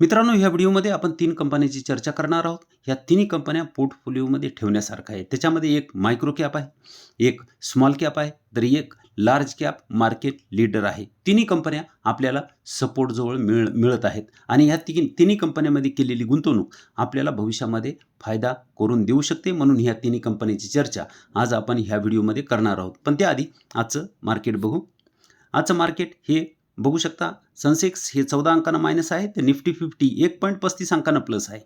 मित्रांनो ह्या व्हिडिओमध्ये आपण तीन कंपन्यांची चर्चा करणार आहोत. ह्या तिन्ही कंपन्या पोर्टफोलिओमध्ये ठेवण्यासारखं आहे. त्याच्यामध्ये एक मायक्रो कॅप आहे एक स्मॉल कॅप आहे तर एक लार्ज कॅप मार्केट लीडर आहे. तिन्ही कंपन्या आपल्याला सपोर्टजवळ मिळ मिळत आहेत. आणि ह्या तिघी तिन्ही कंपन्यांमध्ये केलेली गुंतवणूक आपल्याला भविष्यामध्ये फायदा करून देऊ शकते म्हणून ह्या तिन्ही कंपन्यांची चर्चा आज आपण ह्या व्हिडिओमध्ये करणार आहोत. पण त्याआधी आजचं मार्केट बघू. आजचं मार्केट हे बघू शकता सनसेक्स हे चौदा अंकानं मायनस आहे तर निफ्टी फिफ्टी एक पॉईंट पस्तीस अंकानं प्लस आहे.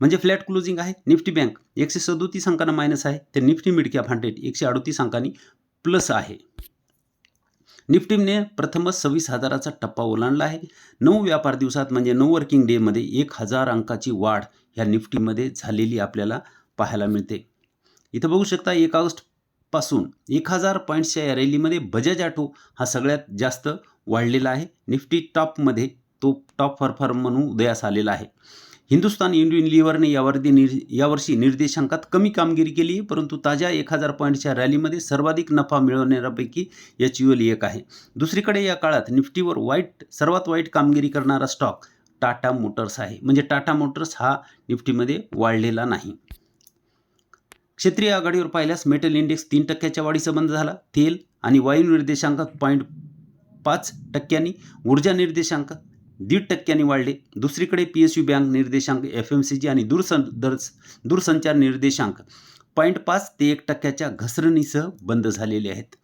म्हणजे फ्लॅट क्लोजिंग आहे निफ्टी बँक एकशे सदोतीस अंकानं मायनस आहे तर निफ्टी मिड हंड्रेड एकशे अडोतीस अंकांनी प्लस आहे. निफ्टीने प्रथमच सव्वीस हजाराचा टप्पा ओलांडला आहे. नऊ व्यापार दिवसात म्हणजे नऊ वर्किंग डेमध्ये एक हजार अंकाची वाढ ह्या निफ्टीमध्ये झालेली आपल्याला पाहायला मिळते. इथं बघू शकता एक ऑगस्ट पासून एक हजार पॉईंट्सच्या या रॅलीमध्ये बजाज ऑटो हा सगळ्यात जास्त वाढलेला आहे. निफ्टी टॉपमध्ये तो टॉप परफॉर्म म्हणून उदयास आलेला आहे. हिंदुस्तान इंडियन लिव्हरने यावरती निर यावर्षी निर्देशांकात कमी कामगिरी केली आहे परंतु ताज्या एक हजार पॉईंटच्या रॅलीमध्ये सर्वाधिक नफा मिळवणाऱ्यापैकी एच यू एल एक आहे. दुसरीकडे या काळात निफ्टीवर वाईट सर्वात वाईट कामगिरी करणारा स्टॉक टाटा मोटर्स आहे. म्हणजे टाटा मोटर्स हा निफ्टीमध्ये वाढलेला नाही. क्षेत्रीय आघाडीवर पाहिल्यास मेटल इंडेक्स तीन टक्क्याच्या वाढीसंबंध बंद झाला. तेल आणि वायू निर्देशांक पॉईंट पाच टक्क्यांनी ऊर्जा निर्देशांक दीड टक्क्यांनी वाढले. दुसरीकडे पी एस यू बँक निर्देशांक एफ एम सी जी आणि दूरसं दर दूरसंचार निर्देशांक पॉईंट पाच ते एक टक्क्याच्या घसरणीसह बंद झालेले आहेत.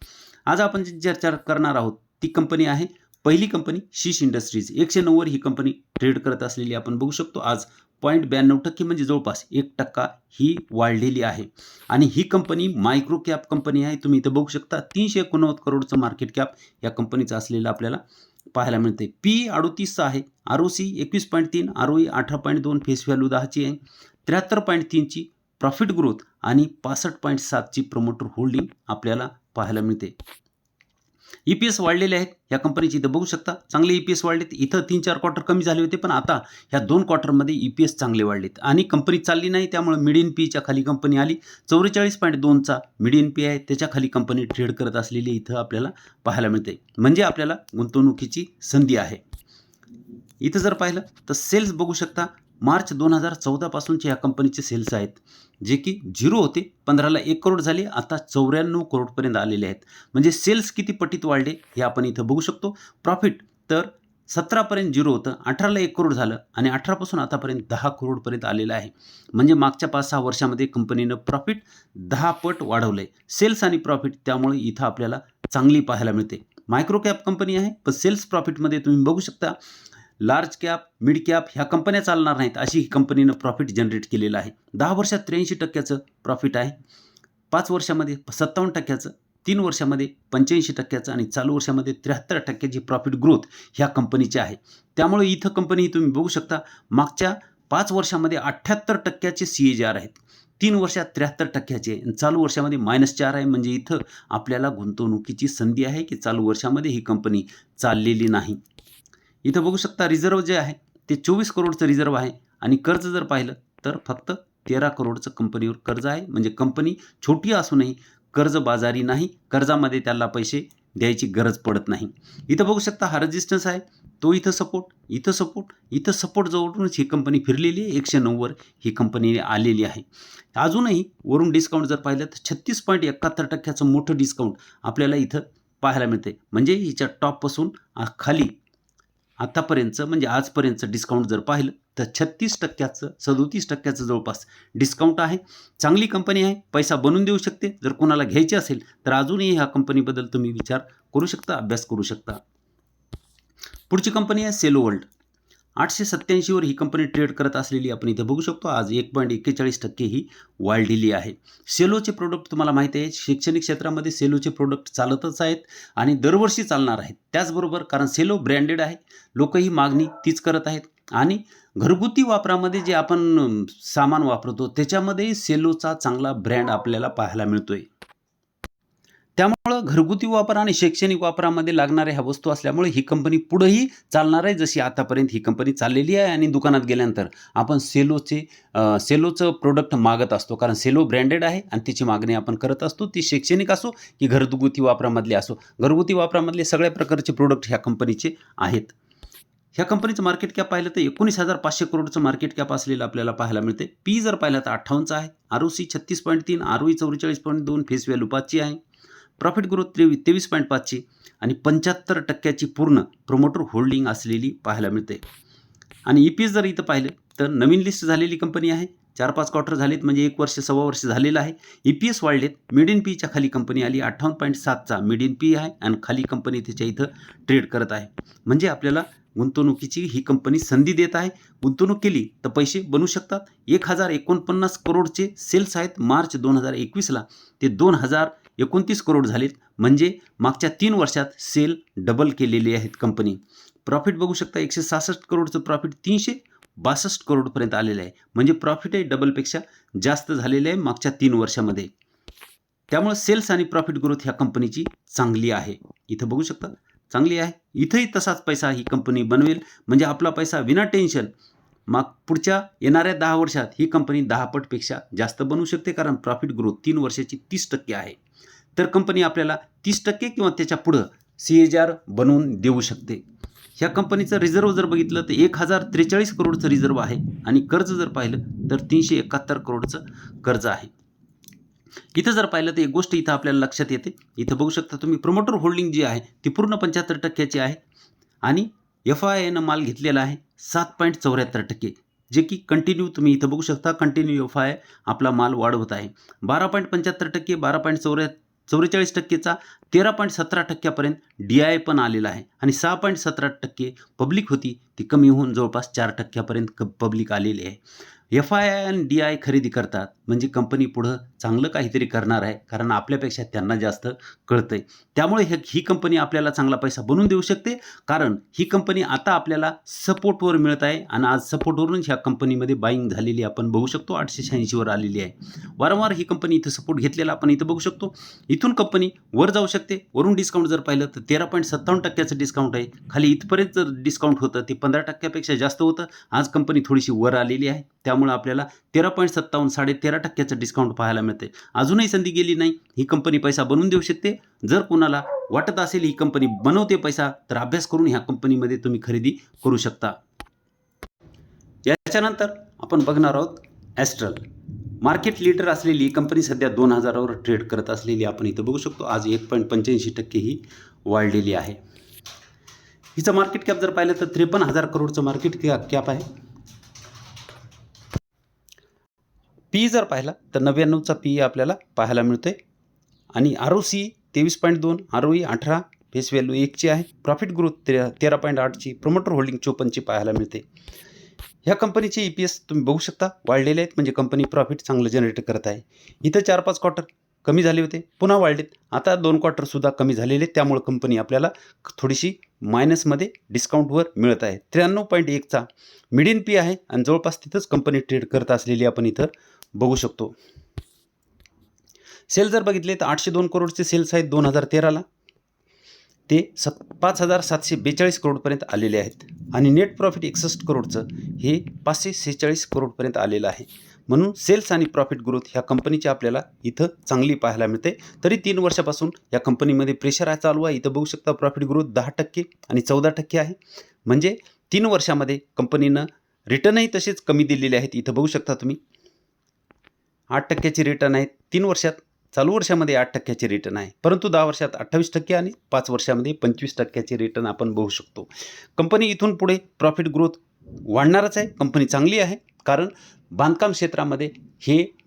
आज आपण जी चर्चा करणार आहोत ती कंपनी आहे. पहिली कंपनी शीश इंडस्ट्रीज एकशे नव्वद ही कंपनी ट्रेड करत असलेली आपण बघू शकतो. आज पॉईंट ब्याण्णव टक्के म्हणजे जवळपास एक टक्का ही वाढलेली आहे. आणि ही कंपनी मायक्रो कॅप कंपनी आहे. तुम्ही इथं बघू शकता तीनशे एकोणनव्वद करोडचं मार्केट कॅप या कंपनीचं असलेलं आपल्याला पाहायला मिळते पी अडोतीसचं आहे. आर ओ सी एकवीस पॉईंट तीन आर ओ ई अठरा पॉईंट दोन फेस व्हॅल्यू दहाची आहे. त्र्याहत्तर पॉईंट तीनची प्रॉफिट ग्रोथ आणि पासष्ट पॉईंट सातची प्रमोटर होल्डिंग आपल्याला पाहायला मिळते. ई पी एस वाढलेले आहेत. या कंपनीची इथं बघू शकता. चांगले ई पी एस वाढलेत. इथं तीन चार क्वार्टर कमी झाले होते पण आता ह्या दोन क्वार्टरमध्ये ई पी एस चांगले वाढलेत. आणि कंपनी चालली नाही त्यामुळे मिडियन पीच्या खाली कंपनी आली. चौवेचाळीस पॉईंट दोनचा मिडियन पी आहे. त्याच्याखाली कंपनी ट्रेड करत असलेली इथं आपल्याला पाहायला मिळते. म्हणजे आपल्याला गुंतवणुकीची संधी आहे. इथं जर पाहिलं तर सेल्स बघू शकता. मार्च दोन हजार चौदापासूनचे या कंपनीचे सेल्स आहेत जे की झिरो होते पंधराला एक करोड झाले आता चौऱ्याण्णव करोडपर्यंत आलेले आहेत. म्हणजे सेल्स किती पटीत वाढले हे आपण इथं बघू शकतो. प्रॉफिट तर सतरापर्यंत झिरो होतं अठराला एक करोड झालं आणि अठरापासून आतापर्यंत दहा करोडपर्यंत आलेलं आहे. म्हणजे मागच्या पाच सहा वर्षामध्ये कंपनीनं प्रॉफिट दहा पट वाढवलं आहे सेल्स आणि प्रॉफिट त्यामुळे इथं आपल्याला चांगली पाहायला मिळते. मायक्रो कॅप कंपनी आहे पण सेल्स प्रॉफिटमध्ये तुम्ही बघू शकता लार्ज कॅप मिड कॅप ह्या कंपन्या चालणार नाहीत. अशी ही कंपनीनं प्रॉफिट जनरेट केलेलं आहे. दहा वर्षात त्र्याऐंशी टक्क्याचं प्रॉफिट आहे. पाच वर्षामध्ये सत्तावन्न टक्क्याचं तीन वर्षामध्ये पंच्याऐंशी टक्क्याचं आणि चालू वर्षामध्ये त्र्याहत्तर टक्क्याची प्रॉफिट ग्रोथ ह्या कंपनीची आहे. त्यामुळे इथं कंपनी तुम्ही बघू शकता मागच्या पाच वर्षामध्ये अठ्ठ्याहत्तर टक्क्याचे सी ए जी आर आहेत. तीन वर्षात त्र्याहत्तर टक्क्याचे आणि चालू वर्षामध्ये मायनस चार आहे. म्हणजे इथं आपल्याला गुंतवणुकीची संधी आहे की चालू वर्षामध्ये ही कंपनी चाललेली नाही. इथं बघू शकता रिझर्व जे आहे ते चोवीस करोडचं रिझर्व आहे. आणि कर्ज जर पाहिलं तर फक्त तेरा करोडचं कंपनीवर कर्ज आहे. म्हणजे कंपनी छोटी असूनही कर्ज बाजारी नाही कर्जामध्ये त्याला पैसे द्यायची गरज पडत नाही. इथं बघू शकता हा रजिस्टन्स आहे. तो इथं सपोर्ट इथं सपोर्ट इथं सपोर्ट जवळूनच ही कंपनी फिरलेली आहे. एकशे नव्वद ही कंपनी आलेली आहे. अजूनही वरून डिस्काउंट जर पाहिलं तर छत्तीस पॉईंट एकाहत्तर टक्क्याचं मोठं डिस्काउंट आपल्याला इथं पाहायला मिळते म्हणजे हिच्या टॉपपासून खाली आतापर्यंतचं म्हणजे आजपर्यंतचं डिस्काउंट जर पाहिलं तर छत्तीस टक्क्याचं सदोतीस टक्क्याचं जवळपास डिस्काउंट आहे. चांगली कंपनी आहे पैसा बनवून देऊ शकते. जर कोणाला घ्यायचे असेल तर अजूनही ह्या कंपनीबद्दल तुम्ही विचार करू शकता अभ्यास करू शकता. पुढची कंपनी आहे सेलो वर्ल्ड. आठशे सत्त्याऐंशीवर ही कंपनी ट्रेड करत असलेली आपण इथं बघू शकतो. आज एक पॉईंट एक्केचाळीस टक्के ही वाढलेली आहे. सेलोचे प्रोडक्ट तुम्हाला माहिती आहे शैक्षणिक क्षेत्रामध्ये सेलोचे प्रोडक्ट चालतच आहेत आणि दरवर्षी चालणार आहेत. त्याचबरोबर कारण सेलो ब्रँडेड आहे लोकही मागणी तीच करत आहेत. आणि घरगुती वापरामध्ये जे आपण सामान वापरतो त्याच्यामध्ये सेलोचा चांगला ब्रँड आपल्याला पाहायला मिळतोय. त्यामुळं घरगुती वापर आणि शैक्षणिक वापरामध्ये लागणाऱ्या ह्या वस्तू असल्यामुळे ही कंपनी पुढंही चालणार आहे. जशी आतापर्यंत ही कंपनी चाललेली आहे आणि दुकानात गेल्यानंतर आपण सेलोचे सेलोचं प्रोडक्ट मागत असतो. कारण सेलो ब्रँडेड आहे आणि तिची मागणी आपण करत असतो. ती शैक्षणिक असो की घरगुती वापरामधले असो. घरगुती वापरामधले सगळ्या प्रकारचे प्रोडक्ट ह्या कंपनीचे आहेत. ह्या कंपनीचं मार्केट कॅप पाहिलं तर एकोणीस हजार पाचशे करोडचं मार्केट कॅप असलेलं आपल्याला पाहायला मिळते पी जर पाहिलं तर अठ्ठावन्नचं आहे. आर ओ सी छत्तीस पॉईंट तीन आर ओ ई चौवेचाळीस पॉईंट दोन फेस व्हॅल्यू पाचची आहे. प्रॉफिट ग्रोथ तेवीस तेवीस पॉईंट पाचची आणि पंच्याहत्तर टक्क्याची पूर्ण प्रोमोटर होल्डिंग असलेली पाहायला मिळते. आणि ई पी एस जर इथं पाहिलं तर नवीन लिस्ट झालेली कंपनी आहे. चार पाच क्वार्टर झालेत म्हणजे एक वर्ष सव्वा वर्ष झालेलं आहे. ई पी एस वाढलेत. मिडियन पीच्या खाली कंपनी आली. अठ्ठावन्न पॉईंट सातचा मिडियन पी आहे आणि खाली कंपनी त्याच्या इथं ट्रेड करत आहे. म्हणजे आपल्याला गुंतवणुकीची ही कंपनी संधी देत आहे. गुंतवणूक केली तर पैसे बनू शकतात. एक हजार एकोणपन्नास करोडचे सेल्स आहेत. मार्च दोन हजार एकवीसला ते दोन हजार एकोणतीस करोड झालेत. म्हणजे मागच्या तीन वर्षात सेल डबल केलेली आहेत कंपनी. प्रॉफिट बघू शकता एकशे सहासष्ट करोडचं प्रॉफिट तीनशे बासष्ट करोडपर्यंत आलेलं आहे. म्हणजे प्रॉफिटही डबलपेक्षा जास्त झालेलं आहे मागच्या तीन वर्षामध्ये. त्यामुळे सेल्स आणि प्रॉफिट ग्रोथ ह्या कंपनीची चांगली आहे. इथं बघू शकता चांगली आहे. इथंही तसाच पैसा ही कंपनी बनवेल. म्हणजे आपला पैसा विना टेन्शन मग पुढच्या येणाऱ्या दहा वर्षात ही कंपनी दहा पटपेक्षा जास्त बनवू शकते कारण प्रॉफिट ग्रोथ तीन वर्षाची तीस टक्के आहे. तर कंपनी आपल्याला तीस टक्के किंवा त्याच्या पुढं सी एच आर बनवून देऊ शकते. ह्या कंपनीचं रिझर्व जर बघितलं तर एक हजार त्रेचाळीस करोडचं रिझर्व आहे आणि कर्ज जर पाहिलं तर तीनशे एकाहत्तर करोडचं कर्ज आहे. इथं जर पाहिलं तर एक गोष्ट इथं आपल्याला लक्षात येते. इथं बघू शकता तुम्ही प्रमोटर होल्डिंग जी आहे ती पूर्ण पंच्याहत्तर टक्क्याची आहे आणि एफ आय एनं माल घेतलेला आहे सात पॉईंट चौऱ्याहत्तर टक्के जे की कंटिन्यू तुम्ही इथं बघू शकता कंटिन्यू एफ आय आपला माल वाढवत आहे. बारा पॉईंट पंच्याहत्तर टक्के बारा पॉईंट चौऱ्या चौवेचाळीस टक्केचा तेरा पॉईंट सतरा टक्क्यापर्यंत डी आय पण आलेला आहे. आणि सहा पॉईंट सतरा टक्के पब्लिक होती ती कमी होऊन जवळपास चार टक्क्यापर्यंत क पब्लिक आलेली आहे. एफ आय आय आणि डी आय खरेदी करतात. म्हणजे कंपनी पुढं चांगलं काहीतरी करणार आहे कारण आपल्यापेक्षा त्यांना जास्त कळतं आहे त्यामुळे हे ही कंपनी आपल्याला चांगला पैसा बनवून देऊ शकते. कारण ही कंपनी आता आपल्याला सपोर्टवर मिळत आहे आणि आज सपोर्टवरून ह्या कंपनीमध्ये बाईंग झालेली आपण बघू शकतो. आठशे शहाऐंशीवर आलेली आहे. वारंवार ही कंपनी इथं सपोर्ट घेतलेला आपण इथं बघू शकतो. इथून कंपनी वर जाऊ शकते. वरून डिस्काउंट जर पाहिलं तर तेरा पॉईंट सत्तावन्न टक्क्याचं डिस्काउंट आहे. खाली इथपर्यंत जर डिस्काउंट होतं ते पंधरा टक्क्यापेक्षा जास्त होतं. आज कंपनी थोडीशी वर आलेली आहे. त्यामुळे आपल्याला तेरा पॉईंट सत्तावन्न साडे तेरा टक्क्याचं डिस्काउंट पाहायला मिळते. अजूनही संधी गेली नाही ही कंपनी पैसा बनवून देऊ शकते. जर कोणाला वाटत असेल ही कंपनी बनवते पैसा तर अभ्यास करून ह्या कंपनीमध्ये तुम्ही खरेदी करू शकता. याच्यानंतर आपण बघणार आहोत ॲस्ट्रल मार्केट लीडर असलेली ही कंपनी सध्या दोन हजारावर ट्रेड करत असलेली आपण इथं बघू शकतो. आज एक पॉईंट पंच्याऐंशी टक्के ही वाढलेली आहे. हिचं मार्केट कॅप जर पाहिलं तर त्रेपन्न हजार करोडचं मार्केट कॅप आहे. पी जर पाहिला तर नव्याण्णवचा पी आपल्याला पाहायला मिळतोय. आणि आर ओ सी तेवीस पॉईंट दोन आर ओ ई अठरा फेस व्हॅल्यू एकची आहे. प्रॉफिट ग्रोथ तेरा तेरा पॉईंट आठची प्रमोटर होल्डिंग चोपन्नची पाहायला मिळते. ह्या कंपनीचे ई पी एस तुम्ही बघू शकता वाढलेले आहेत. म्हणजे कंपनी प्रॉफिट चांगलं जनरेट करत आहे. इथं चार पाच क्वार्टर कमी झाले होते पुन्हा वाढलेत. आता दोन क्वार्टरसुद्धा कमी झालेले आहेत. त्यामुळे कंपनी आपल्याला थोडीशी मायनसमध्ये डिस्काउंटवर मिळत आहे. त्र्याण्णव पॉईंट एकचा मिडियन पी आहे. आणि जवळपास तिथंच कंपनी ट्रेड करत असलेली आपण इथं बघू शकतो. सेल जर बघितले तर आठशे दोन करोडचे सेल्स आहेत दोन हजार तेराला. ते सत पाच हजार सातशे बेचाळीस करोडपर्यंत आलेले आहेत. आणि नेट प्रॉफिट एकसष्ट करोडचं हे पाचशे सेहेचाळीस करोडपर्यंत आलेलं आहे. म्हणून सेल्स आणि प्रॉफिट ग्रोथ ह्या कंपनीची आपल्याला इथं चांगली पाहायला मिळते. तरी तीन वर्षापासून या कंपनीमध्ये प्रेशर आहे चालू आहे. इथं बघू शकता प्रॉफिट ग्रोथ दहा टक्के आणि चौदा टक्के आहे. म्हणजे तीन वर्षामध्ये कंपनीनं रिटर्नही तसेच कमी दिलेले आहेत. इथं बघू शकता तुम्ही. आठ टक्क्याचे रिटर्न आहेत तीन वर्षात चालू वर्षामध्ये आठ टक्क्याचे रिटर्न आहे. परंतु दहा वर्षात अठ्ठावीस टक्के आणि पाच वर्षामध्ये पंचवीस टक्क्याचे रिटर्न आपण बघू शकतो. कंपनी इथून पुढे प्रॉफिट ग्रोथ वाढणारच आहे. कंपनी चांगली आहे. कारण बांधकाम क्षेत्रामध्ये हे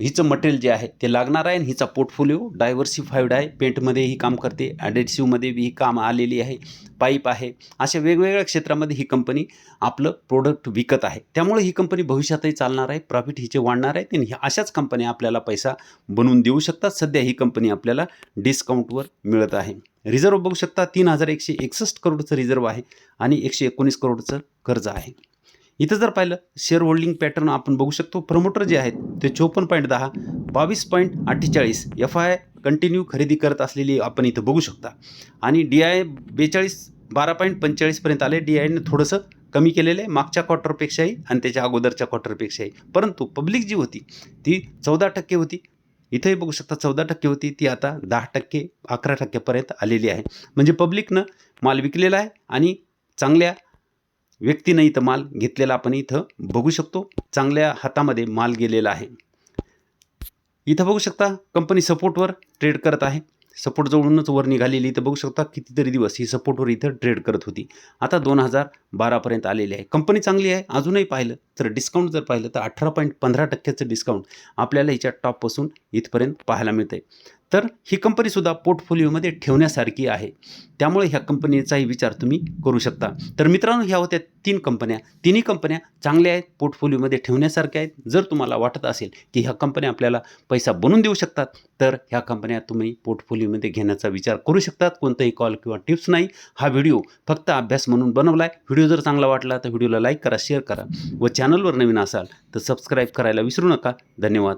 हिचं मटेरियल जे आहे ते लागणार आहे आणि हिचा पोर्टफोलिओ डायव्हर्सिफाईड आहे. पेंटमध्ये ही काम करते ॲडेसिव्हमध्ये बी ही काम आलेली आहे पाईप आहे. अशा वेगवेगळ्या क्षेत्रामध्ये ही कंपनी आपलं प्रोडक्ट विकत आहे. त्यामुळे ही कंपनी भविष्यातही चालणार आहे प्रॉफिट हिचे वाढणार आहे आणि अशाच कंपन्या आपल्याला पैसा बनवून देऊ शकतात. सध्या ही कंपनी आपल्याला डिस्काउंटवर मिळत आहे. रिझर्व बघू शकता तीन हजार एकशे एकसष्ट करोडचं रिझर्व आहे आणि एकशे एकोणीस करोडचं कर्ज आहे. इथं जर पाहिलं शेअर होल्डिंग पॅटर्न आपण बघू शकतो. प्रमोटर जे आहेत ते चोपन्न पॉईंट दहा बावीस पॉईंट अठ्ठेचाळीस एफ आय कंटिन्यू खरेदी करत असलेली आपण इथं बघू शकता. आणि डी आय बेचाळीस बारा पॉईंट पंचेचाळीसपर्यंत आले. डी आयने थोडंसं कमी केलेलं आहे. मागच्या क्वार्टरपेक्षाही आणि त्याच्या अगोदरच्या क्वार्टरपेक्षाही परंतु पब्लिक जी होती ती चौदा टक्के होती. इथंही बघू शकता चौदा टक्के होती. ती आता दहा टक्के अकरा टक्क्यापर्यंत आलेली आहे. म्हणजे पब्लिकनं माल विकलेला आहे आणि चांगल्या व्यक्तीनं इथं माल घेतलेला आपण इथं बघू शकतो. चांगल्या हातामध्ये माल गेलेला आहे. इथं बघू शकता कंपनी सपोर्टवर ट्रेड करत आहे. सपोर्ट जवळूनच वर निघालेली इथं बघू शकता कितीतरी दिवस ही सपोर्टवर इथं ट्रेड करत होती. आता दोन हजार बारापर्यंत आलेली आहे. कंपनी चांगली आहे अजूनही पाहिलं तर डिस्काउंट जर पाहिलं तर अठरा पॉईंट पंधरा टक्क्याचं डिस्काउंट आपल्याला हिच्या टॉपपासून इथपर्यंत पाहायला मिळतं आहे तर ही कंपनीसुद्धा पोर्टफोलिओमध्ये ठेवण्यासारखी आहे. त्यामुळे ह्या कंपनीचाही विचार तुम्ही करू शकता. तर मित्रांनो ह्या होत्या तीन कंपन्या तिन्ही कंपन्या चांगल्या आहेत पोर्टफोलिओमध्ये ठेवण्यासारख्या आहेत. जर तुम्हाला वाटत असेल की ह्या कंपन्या आपल्याला पैसा बनवून देऊ शकतात तर ह्या कंपन्या तुम्ही पोर्टफोलिओमध्ये घेण्याचा विचार करू शकतात. कोणताही कॉल किंवा टिप्स नाही. हा व्हिडिओ फक्त अभ्यास म्हणून बनवला आहे व्हिडिओ जर चांगला वाटला तर व्हिडिओला लाईक करा शेअर करा व चॅनलवर नवीन असाल तर सबस्क्राईब करायला विसरू नका. धन्यवाद.